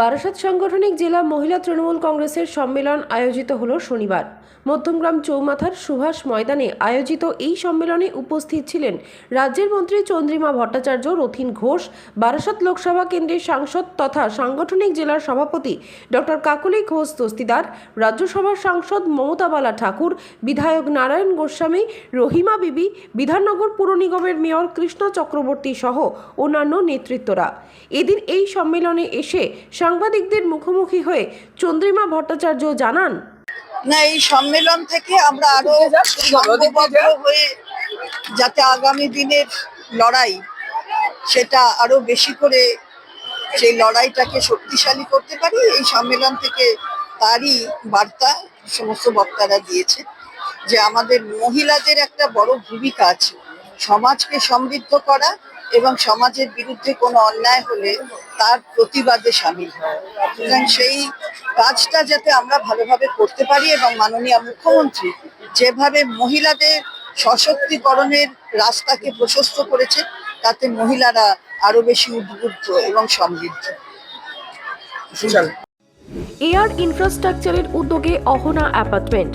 বারাসাত সাংগঠনিক জেলা মহিলা তৃণমূল কংগ্রেসের সম্মেলন আয়োজিত হলো শনিবার। মধ্যমগ্রাম চৌমাথার সুভাষ ময়দানে আয়োজিত এই সম্মেলনে উপস্থিত ছিলেন রাজ্যের মন্ত্রী চন্দ্রিমা ভট্টাচার্য, রথিন ঘোষ, বারাসাত লোকসভা কেন্দ্রের সাংসদ তথা সাংগঠনিক জেলার সভাপতি ডক্টর কাকলি ঘোষ দস্তিদার, রাজ্যসভার সাংসদ মমতা বালা ঠাকুর, বিধায়ক নারায়ণ গোস্বামী, রহিমা বিবি, বিধাননগর পুর নিগমের মেয়র কৃষ্ণ চক্রবর্তী সহ অন্যান্য নেতৃত্বরা। এদিন এই সম্মেলনে এসে সাংবাদিকদের মুখোমুখি হয়ে চন্দ্রিমা ভট্টাচার্য জানান না এই সম্মেলন থেকে আমরা আরও হয়ে যাতে আগামী দিনের লড়াই সেটা আরও বেশি করে সেই লড়াইটাকে শক্তিশালী করতে পারি এই সম্মেলন থেকে তারই বার্তা সমস্ত বক্তারা দিয়েছে যে আমাদের মহিলাদের একটা বড় ভূমিকা আছে। সমাজকে সমৃদ্ধ করা এবং সমাজের বিরুদ্ধে কোনো অন্যায় হলে তার প্রতিবাদে সামিল হয়। সুতরাং সেই কাজটা যাতে আমরা ভালোভাবে করতে পারি এবং মাননীয় মুখ্যমন্ত্রী যেভাবে মহিলাদের সশক্তিকরণের রাস্তাকে প্রশস্ত করেছে তাতে মহিলারা আরও বেশি উদ্বুদ্ধ এবং সমৃদ্ধ। এয়ার ইনফ্রাস্ট্রাকচারের উদ্যোগে অহনা অ্যাপার্টমেন্ট।